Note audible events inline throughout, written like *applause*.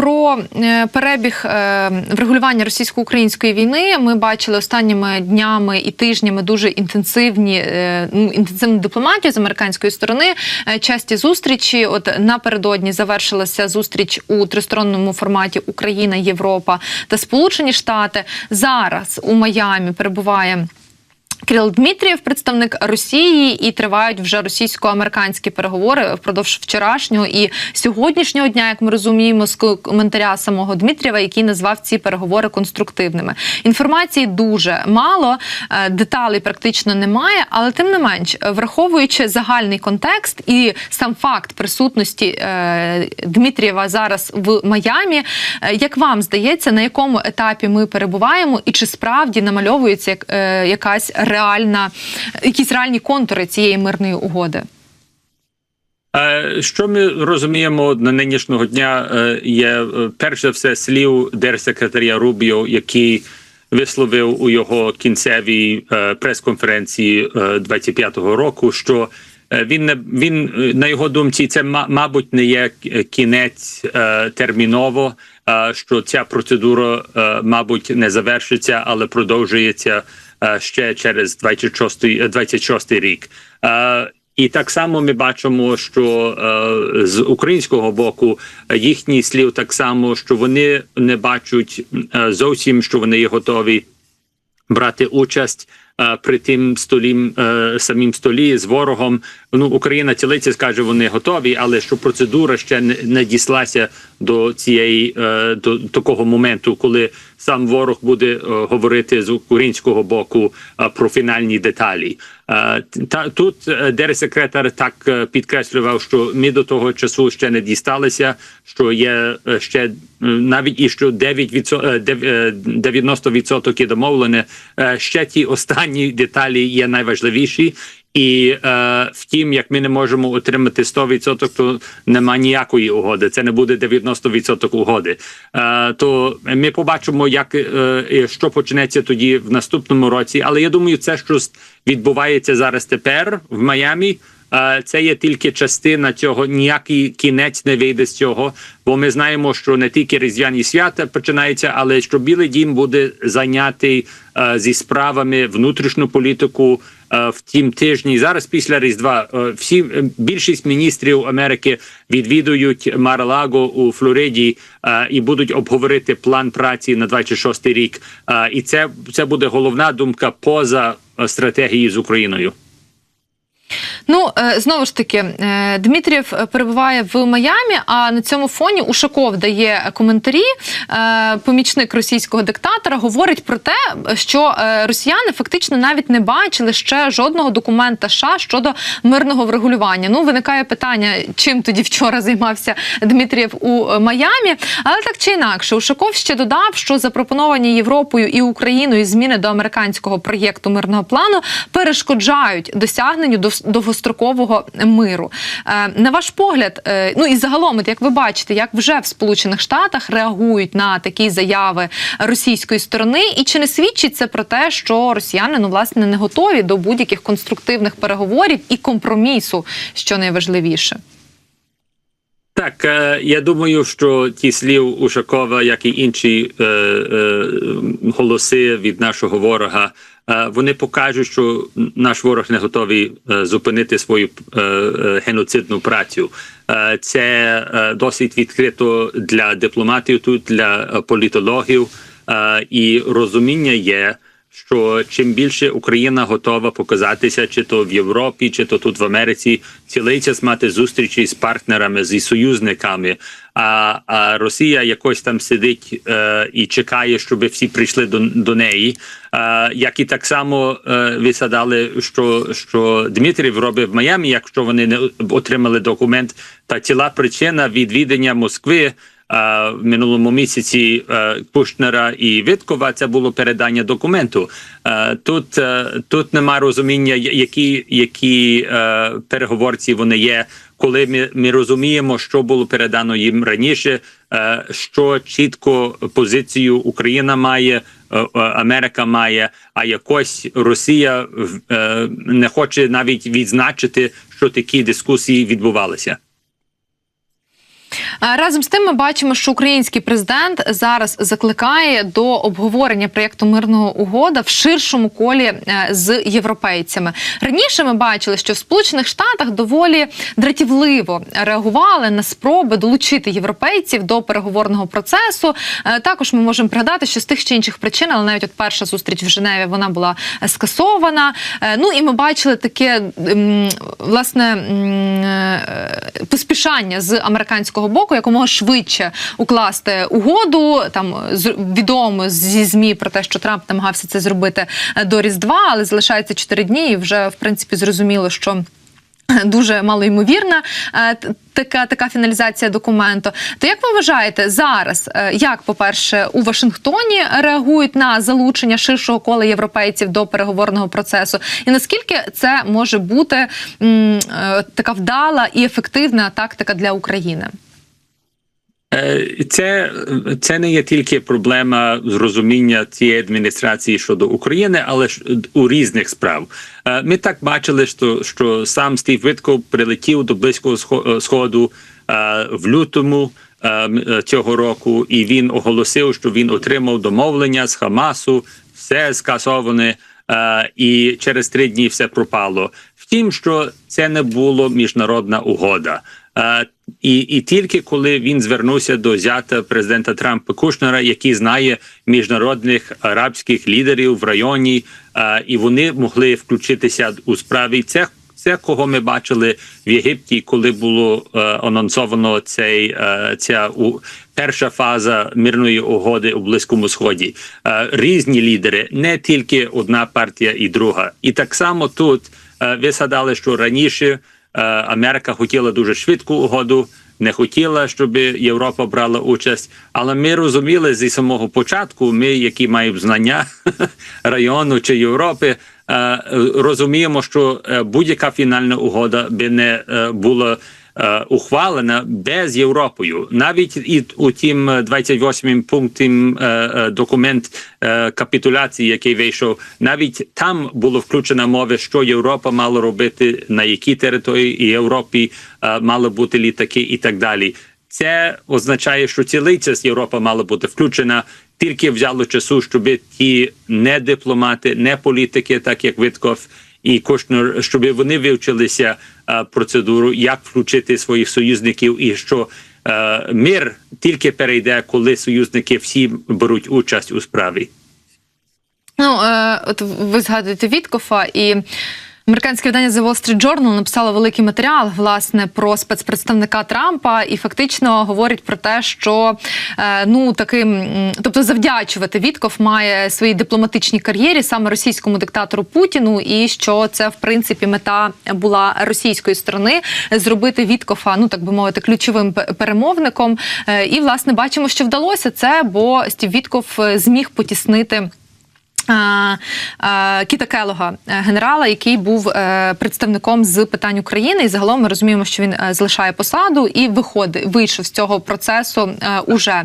про е, перебіг е, врегулювання російсько-української війни ми бачили останніми днями і тижнями дуже інтенсивні е, ну, інтенсивну дипломатію з американської сторони. Часті зустрічі. От напередодні завершилася зустріч у тристоронному форматі Україна, Європа та Сполучені Штати. Зараз у Майамі перебуває. Кирил Дмитрієв, представник Росії, і тривають вже російсько-американські переговори впродовж вчорашнього і сьогоднішнього дня, як ми розуміємо, з коментаря самого Дмитрієва, який назвав ці переговори конструктивними. Інформації дуже мало, е, деталей практично немає, але тим не менш, враховуючи загальний контекст і сам факт присутності е, Дмитрієва зараз в Майамі, е, як вам здається, на якому етапі ми перебуваємо, і чи справді намальовується як, якась реальна, якісь реальні контури цієї мирної угоди? Е, Що ми розуміємо на нинішнього дня, е, є е, перш за все слів держсекретаря Рубіо, який висловив у його кінцевій прес-конференції е, 25-го року, що він не він на його думці, це ма- мабуть не є кінець терміново. Що ця процедура, мабуть, не завершиться, але продовжується ще через 26, е, 26 рік. Е, і так само ми бачимо, що е, з українського боку е, їхній слів так само, що вони не бачать е, зовсім, що вони є готові брати участь е, при тим столі е, самім столі з ворогом. Ну Україна цілиться скаже, вони готові, але що процедура ще не, дійшлася до цієї е, до такого моменту, коли сам ворог буде е, говорити з українського боку е, про фінальні деталі. Та тут держсекретар так підкреслював, що ми до того часу ще не дісталися, що є ще навіть і що 9 90% є домовлене. Ще ті останні деталі є найважливіші. І е, втім, як ми не можемо отримати 100%, то нема ніякої угоди. Це не буде 90% угоди. Е, то ми побачимо, як е, що почнеться тоді в наступному році. Але я думаю, це що відбувається зараз тепер в Майамі. Це є тільки частина цього. Ніякий кінець не вийде з цього, бо ми знаємо, що не тільки різдвяні свята починаються, але що Білий Дім буде зайнятий зі справами внутрішню політику в тім тижні. Зараз після Різдва всі більшість міністрів Америки відвідують Мар-Лаго у Флориді і будуть обговорити план праці на 26 рік. І це, це буде головна думка поза стратегією з Україною. Ну е, знову ж таки, е, Дмитрієв е, перебуває в Майамі. А на цьому фоні Ушаков дає коментарі. Е, Помічник російського диктатора говорить про те, що росіяни фактично навіть не бачили ще жодного документа США щодо мирного врегулювання. Ну виникає питання, чим тоді вчора займався Дмитрієв у Майамі. Але так чи інакше, Ушаков ще додав, що запропоновані Європою і Україною зміни до американського проєкту мирного плану перешкоджають досягненню дос- довгострокового миру. Е, На ваш погляд, е, ну і загалом, як ви бачите, як вже в Сполучених Штатах реагують на такі заяви російської сторони, і чи не свідчить це про те, що росіяни ну власне не готові до будь-яких конструктивних переговорів і компромісу, що найважливіше? Так, е, я думаю, що ті слів Ушакова, як і інші е, е, голоси від нашого ворога, е, вони покажуть, що наш ворог не готовий е, зупинити свою е, е, геноцидну працю. Е, це досить відкрито для дипломатів тут, для політологів, е, і розуміння є що чим більше Україна готова показатися, чи то в Європі, чи то тут в Америці, цілий час мати зустрічі з партнерами, зі союзниками. А, а Росія якось там сидить е, і чекає, щоб всі прийшли до, до неї. Е, як і так само е, ви згадали, що, що Дмитрів робив в Майамі, якщо вони не отримали документ, та ціла причина відвідання Москви. В минулому місяці е, Кушнера і Виткова це було передання документу. Е, Тут е, тут нема розуміння, які, які переговорці вони є. Коли ми, ми розуміємо, що було передано їм раніше, що чітко позицію Україна має, Америка має, а якось Росія не хоче навіть відзначити, що такі дискусії відбувалися. Разом з тим, ми бачимо, що український президент зараз закликає до обговорення проєкту мирного угода в ширшому колі е, з європейцями. Раніше ми бачили, що в Сполучених Штатах доволі дратівливо реагували на спроби долучити європейців до переговорного процесу. Е, Також ми можемо пригадати, що з тих чи інших причин, але навіть от перша зустріч в Женеві вона була скасована. Е, Ну і ми бачили таке власне поспішання з американського боку якомога швидше укласти угоду. Там відомо зі змі про те, що Трамп намагався це зробити е, до Різдва, але залишається 4 дні, і вже в принципі зрозуміло, що. Дуже малоймовірна е, така така фіналізація документу. То як ви вважаєте зараз, е, як по-перше, у Вашингтоні реагують на залучення ширшого кола європейців до переговорного процесу, і наскільки це може бути м, е, така вдала і ефективна тактика для України? Е, Це, це не є тільки проблема зрозуміння цієї адміністрації щодо України, але ж у різних справ. Е, Ми так бачили, що, що сам Стів Витков прилетів до близького Схо- сходу е, в лютому е, е, цього року, і він оголосив, що він отримав домовлення з Хамасу, все скасоване. е, І через три дні все пропало. Втім, що це не було міжнародна угода. І, і тільки коли він звернувся до зята президента Трампа Кушнера, який знає міжнародних арабських лідерів в районі, е, і вони могли включитися у справі. Це це кого ми бачили в Єгипті, коли було е, анонсовано цей е, ця у перша фаза мирної угоди у близькому сході. Е, різні лідери, не тільки одна партія і друга. І так само тут е, ви згадали, що раніше. Е, Америка хотіла дуже швидку угоду, не хотіла, щоб Європа брала участь. Але ми розуміли зі самого початку, ми, які маємо знання *laughs* району чи Європи, е, розуміємо, що е, будь-яка фінальна угода би не була. Е, Ухвалена без Європою, навіть і у тім 28 пунктім е, е, документ капітуляції, який вийшов, навіть там було включено мови, що Європа мала робити, на якій території Європі е, мали бути літаки, і так далі. Це означає, що цілий час Європа мала бути включена. Тільки взяло часу, щоб ті не дипломати, не політики, так як Витков і Кушнер, щоб вони вивчилися процедуру, як включити своїх союзників, і що е, мир тільки перейде, коли союзники всі беруть участь у справі. Ну, е, от ви згадуєте Віткофа і. Американське видання The Wall Street Journal написало великий матеріал власне про спецпредставника Трампа і фактично говорить про те, що е, ну таким, тобто завдячувати Вітков має своїй дипломатичній кар'єрі саме російському диктатору Путіну, і що це в принципі мета була російської сторони зробити Віткофа, ну так би мовити, ключовим перемовником. Е, і власне бачимо, що вдалося це, бо Стів Вітков е, зміг потіснити. Кіта Келога, е, генерала, який був е, представником з питань України, і загалом ми розуміємо, що він е, залишає посаду і виходить, вийшов з цього процесу уже.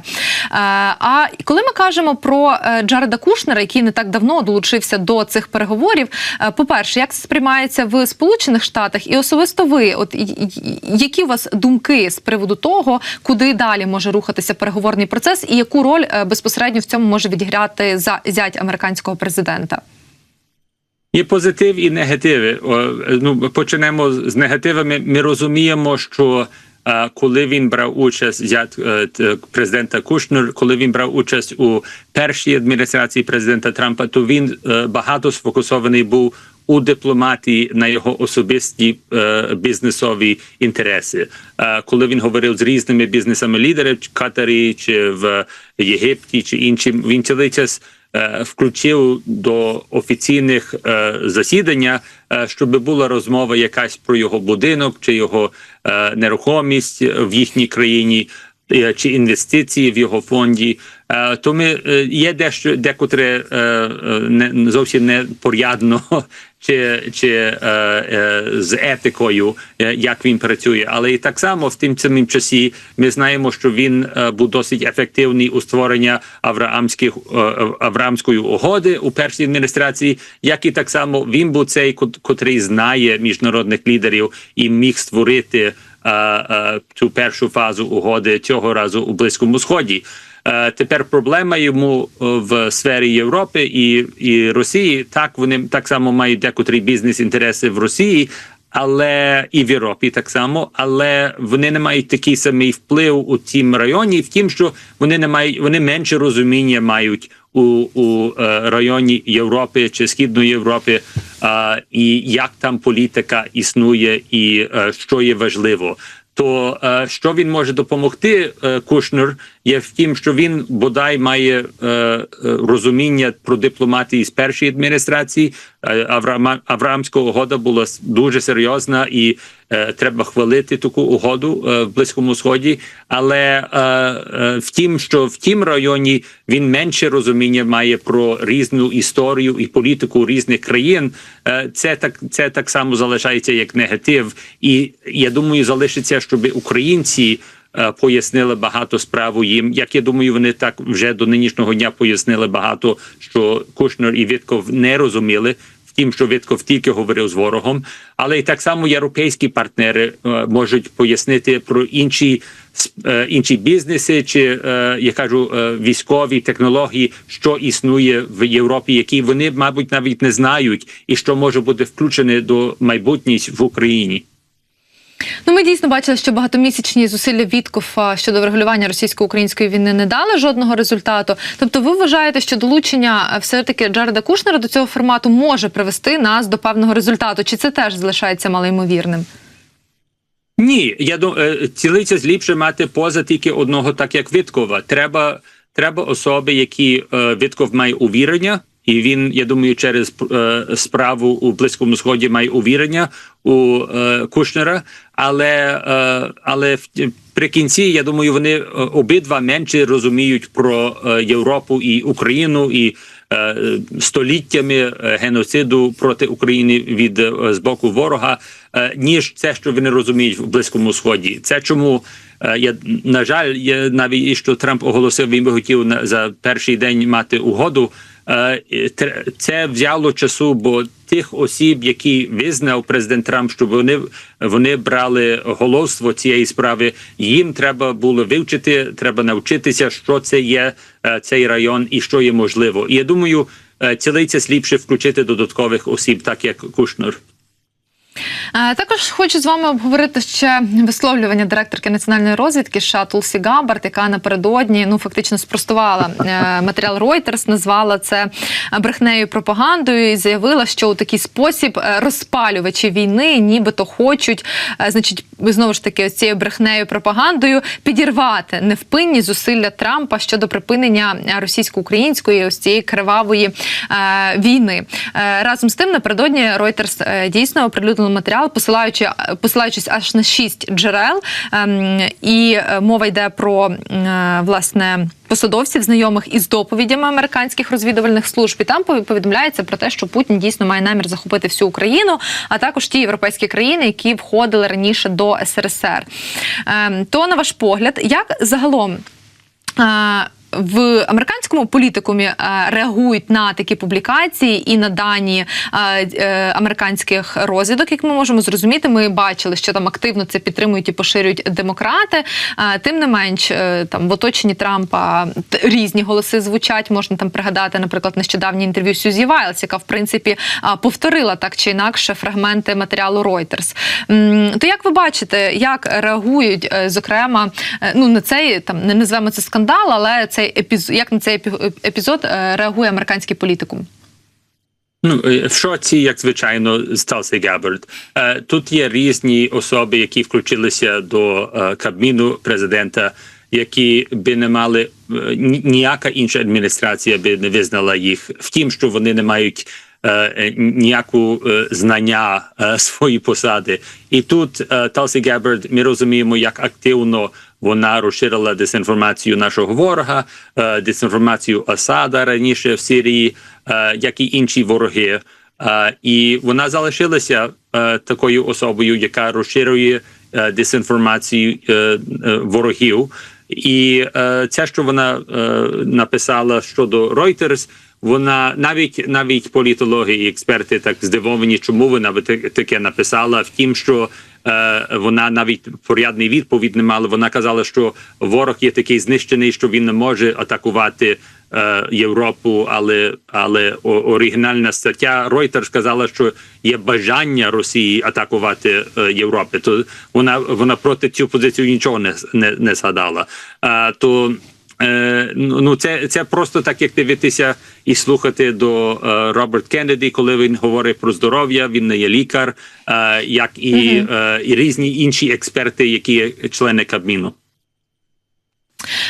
А коли ми кажемо про Джареда Кушнера, який не так давно долучився до цих переговорів, по-перше, як це сприймається в Сполучених Штатах, і особисто ви, от які у вас думки з приводу того, куди далі може рухатися переговорний процес, і яку роль безпосередньо в цьому може відіграти зять американського президента? Є позитив і негативи. Ну почнемо з негативами. Ми розуміємо, що е, коли він брав участь зять е, президента Кушнер, коли він брав участь у першій адміністрації президента Трампа, то він е, багато сфокусований був у дипломатії на його особисті бізнесові інтереси. Коли він говорив з різними бізнесами лідерів в Катарі чи в Єгипті чи іншим, він цілий час включив до офіційних е, засідання, е, щоб була розмова якась про його будинок чи його е, нерухомість в їхній країні. Е, Чи інвестиції в його фонді, Е, то ми е, є дещо декотре не зовсім непорядно *laughs* чи, чи з етикою, як він працює, але і так само в тим самим часі ми знаємо, що він був досить ефективний у створення авраамських авраамської угоди у першій адміністрації, як і так само він був цей, кот- котрий знає міжнародних лідерів і міг створити цю першу фазу угоди цього разу у Близькому Сході. Е, Тепер проблема йому е, в сфері Європи і, і Росії. Так вони так само мають декотрі бізнес-інтереси в Росії, але і в Європі так само, але вони не мають такий самий вплив у цім районі. Втім, що вони не мають, вони менше розуміння мають у, у е, районі Європи чи Східної Європи, е, і як там політика існує, і е, що є важливо. То е, що він може допомогти е, Кушнер, є в тім, що він бодай має розуміння про дипломатії з першої адміністрації. Авраамська угода була дуже серйозна і треба хвалити таку угоду е, в близькому сході. Але е, е, втім, що в тім районі він менше розуміння має про різну історію і політику різних країн. Е, це так це так само залишається як негатив, і я думаю, залишиться, щоб українці. е, Пояснили багато справу їм. Як я думаю, вони так вже до нинішнього дня пояснили багато, що Кушнер і Вітков не розуміли. Втім, що Вітков тільки говорив з ворогом, але і так само європейські партнери е, можуть пояснити про інші е, інші бізнеси, чи е, я кажу військові технології, що існує в Європі, які вони, мабуть, навіть не знають, і що може бути включене до майбутність в Україні. Ну, ми дійсно бачили, що багатомісячні зусилля Віткофа щодо врегулювання російсько-української війни не дали жодного результату. Тобто, ви вважаєте, що долучення е, все таки Джареда Кушнера до цього формату може привести нас до певного результату? Чи це теж залишається малоймовірним? Ні, я думаю, цілиться ліпше мати поза тільки одного, так як Віткова. Треба, треба особи, які е, Вітков має увірення, і він, я думаю, через е, справу у Близькому Сході має увірення у е, Кушнера. Але, е, але при кінці, я думаю, вони обидва менше розуміють про Європу і Україну і. Століттями геноциду проти України від з боку ворога, ніж це, що вони розуміють в близькому сході. Це чому я на жаль, я навіть і що Трамп оголосив, він би хотів за перший день мати угоду. Е, Це взяло часу, бо тих осіб, які визнав президент Трамп, щоб вони вони брали головство цієї справи. Їм треба було вивчити, треба навчитися, що це є е, цей район і що є можливо. І я думаю, е, цілиться сліпше включити додаткових осіб, так як Кушнер. Також хочу з вами обговорити ще висловлювання директорки національної розвідки США Тулсі Габбард, яка напередодні ну фактично спростувала е, матеріал Reuters, назвала це брехнею пропагандою і заявила, що у такий спосіб е, розпалювачі війни, нібито хочуть, е, значить, знову ж таки, цією брехнею пропагандою підірвати невпинні зусилля Трампа щодо припинення російсько-української ось цієї кривавої війни. Разом з тим, напередодні Reuters дійсно оприлюднили матеріал, посилаючи посилаючись аж на шість джерел, ем, і е, мова йде про е, власне. Посадовців, знайомих із доповідями американських розвідувальних служб, і там повідомляється про те, що Путін дійсно має намір захопити всю Україну, а також ті європейські країни, які входили раніше до СРСР. Ем, То, на ваш погляд, як загалом е, в американському політикумі е, реагують на такі публікації і на дані е, е, американських розвідок, як ми можемо зрозуміти, ми бачили, що там активно це підтримують і поширюють демократи. Тим не менш, там в оточенні Трампа різні голоси звучать. Можна там пригадати, наприклад, нещодавнє інтерв'ю Сюзі Вайлс, яка в принципі повторила так чи інакше фрагменти матеріалу Reuters. То як ви бачите, як реагують, зокрема, ну на цей там не називаємо це скандал, але цей епізод, як на цей епі- епізод е, реагує американський політикум? Ну, е, в шоці, як звичайно, з Талсі Е, Тут є різні особи, які включилися до кабміну президента, які би не мали ніяка інша адміністрація би не визнала їх. Втім, що вони не мають ніяку знання *laughs* свої посади. І тут Талсі Габбард, ми розуміємо, як активно вона розширила дезінформацію нашого ворога, е, дезінформацію Асада раніше в Сирії, е, як і інші вороги. Е, І вона залишилася такою особою, яка розширює дезінформацію ворогів. І це, що вона написала щодо Reuters, вона навіть навіть політологи і експерти так здивовані, чому вона таке написала. Втім, що е, вона навіть порядний відповідь не мала. Вона казала, що ворог є такий знищений, що він не може атакувати. е, Європу, але але оригінальна стаття Reuters сказала, що є бажання Росії атакувати е, Європу. То вона вона проти цю позицію нічого не не, не згадала. А, то Е, ну ну, це, це просто так, як дивитися і слухати до е, Роберт Кеннеді, коли він говорить про здоров'я. Він не є лікар, е, як і, е, і різні інші експерти, які є члени Кабміну.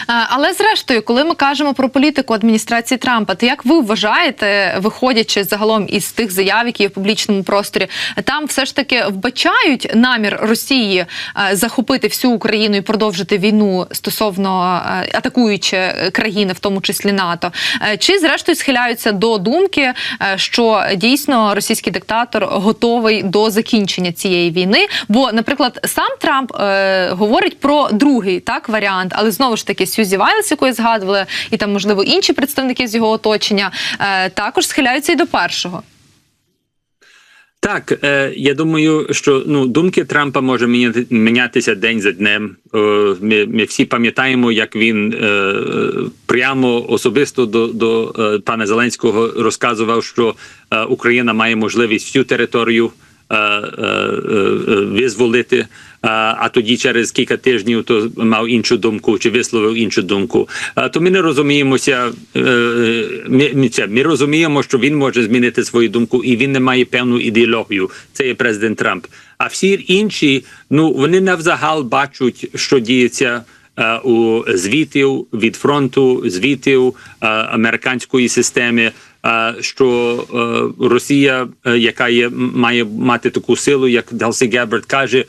Е, Але зрештою, коли ми кажемо про політику адміністрації Трампа, то як ви вважаєте, виходячи загалом із тих заяв, які є в публічному просторі, там все ж таки вбачають намір Росії е, захопити всю Україну і продовжити війну стосовно е, атакуючи країни, в тому числі НАТО, чи зрештою схиляються до думки, що дійсно російський диктатор готовий до закінчення цієї війни? Бо, наприклад, сам Трамп говорить про другий так варіант, але знову ж таки Сюзі Вайлс, якої згадували, і там можливо інші представники з його оточення, е, також схиляються і до першого. Так, е, я думаю, що ну думки Трампа може мінятися день за днем. Е, ми, ми всі пам'ятаємо, як він прямо особисто до, до пана Зеленського розказував, що Україна має можливість всю територію визволити. А, тоді через кілька тижнів то мав іншу думку чи висловив іншу думку. То ми не розуміємося. е, Ми, це, ми розуміємо, що він може змінити свою думку, і він не має певну ідеологію. Це є президент Трамп. А всі інші, ну вони навзагал бачать, що діється. е, У звітів від фронту, звітів е, американської системи, що Росія, яка є має мати таку силу, як Делсі Геберт каже,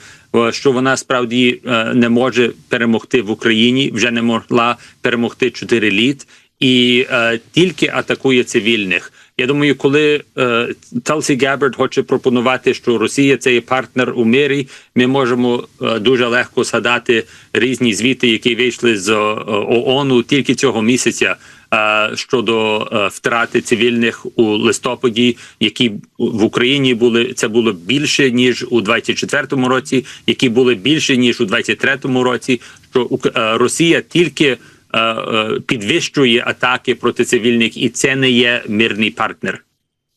що вона справді е, не може перемогти в Україні, вже не могла перемогти 4 літ, і е, тільки атакує цивільних. Я думаю, коли е, Талсі Геберт хоче пропонувати, що Росія це є партнер у мирі, ми можемо е, дуже легко згадати різні звіти, які вийшли з е, ООН тільки цього місяця. Е, Щодо е, втрати цивільних у листопаді, які в Україні були це було більше ніж у 24-му році, які були більше ніж у 23-му році. Що е, Росія тільки підвищує атаки проти цивільних, і це не є мирний партнер.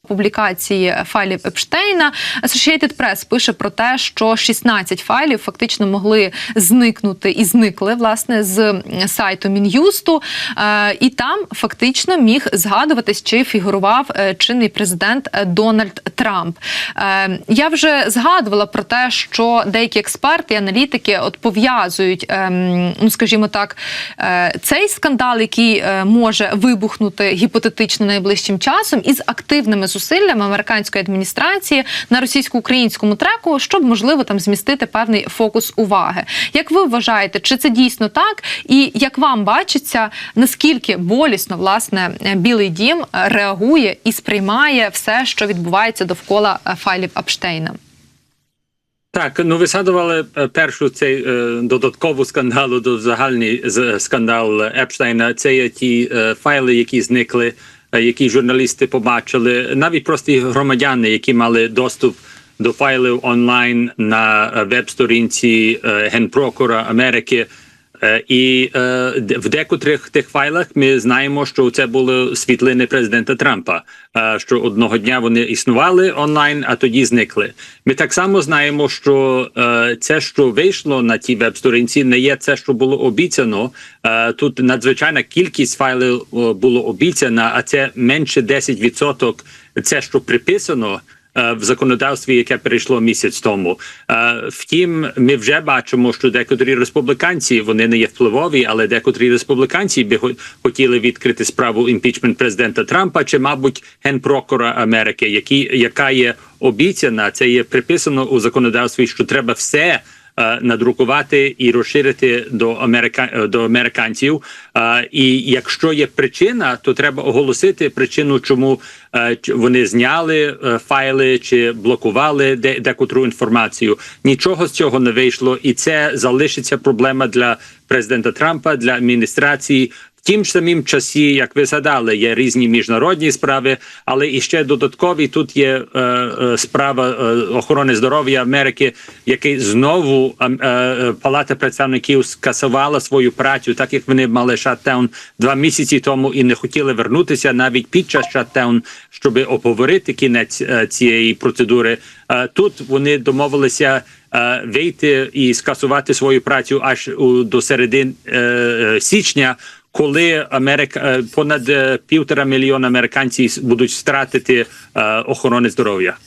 Публікації файлів Епштейна Associated Press пише про те, що 16 файлів фактично могли зникнути і зникли власне з сайту Мін'юсту, Е, і там фактично міг згадуватись, чи фігурував е, чинний президент е, Дональд Трамп. Я вже згадувала про те, що деякі експерти і аналітики от пов'язують, ем, ну скажімо так, цей скандал, який може вибухнути гіпотетично найближчим часом, із активними зусиллями американської адміністрації на російсько-українському треку, щоб можливо там змістити певний фокус уваги. Як ви вважаєте, чи це дійсно так? І як вам бачиться, наскільки болісно власне Білий Дім реагує і сприймає все, що відбувається довкола е, файлів Апштейна? Так, ну ви згадували е, першу цей е, додаткову скандалу до загальний скандал Епштейна. Це є ті е, файли, які зникли, які журналісти побачили, навіть прості громадяни, які мали доступ до файлів онлайн на е, веб-сторінці е, генпрокура Америки. Е, І е, в декотрих тих файлах ми знаємо, що це були світлини президента Трампа. е, Що одного дня вони існували онлайн, а тоді зникли. Ми так само знаємо, що це, що вийшло на тій веб-сторінці, не є це, що було обіцяно. Тут надзвичайна кількість файлів було обіцяна, а це менше 10% це, що приписано в законодавстві, яке перейшло місяць тому. Е, Втім, ми вже бачимо, що декотрі республіканці вони не є впливові, але декотрі республіканці би хо- хотіли відкрити справу імпічмент президента Трампа чи, мабуть, генпрокура Америки, які яка є обіцяна, це є приписано у законодавстві, що треба все. Е, Надрукувати і розширити до америка е, до американців. Е, І якщо є причина, то треба оголосити причину, чому вони зняли файли чи блокували де декотру інформацію. Нічого з цього не вийшло, і це залишиться проблема для президента Трампа для адміністрації тім ж самім часі, як ви згадали, є різні міжнародні справи, але і ще додаткові тут є е, е, справа е, охорони здоров'я Америки, який знову е, е, Палата представників скасувала свою працю, так як вони мали шатдаун два місяці тому і не хотіли вернутися навіть під час шатдаун, щоб обговорити кінець е, цієї процедури. Е, тут вони домовилися е, вийти і скасувати свою працю аж у, до середини е, е, січня. Коли Америка е, понад е, півтора мільйона американців будуть стратити е, охорони здоров'я.